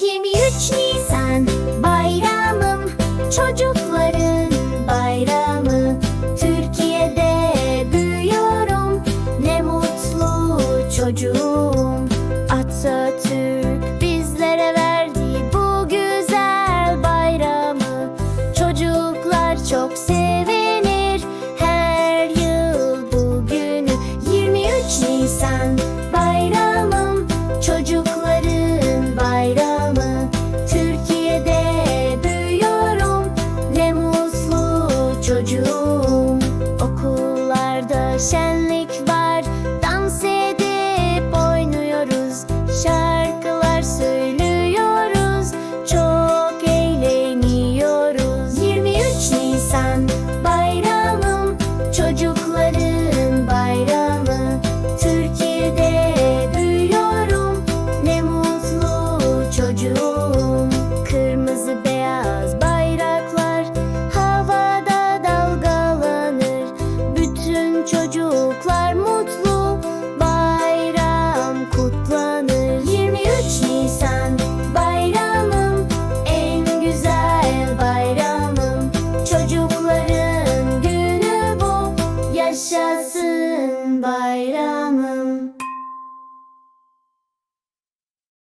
...23 Nisan bayramım. Çocukların bayramı Türkiye'de büyüyorum. Ne mutlu çocuğum çocuğum. Okullarda şenlik Yaşasın bayramı.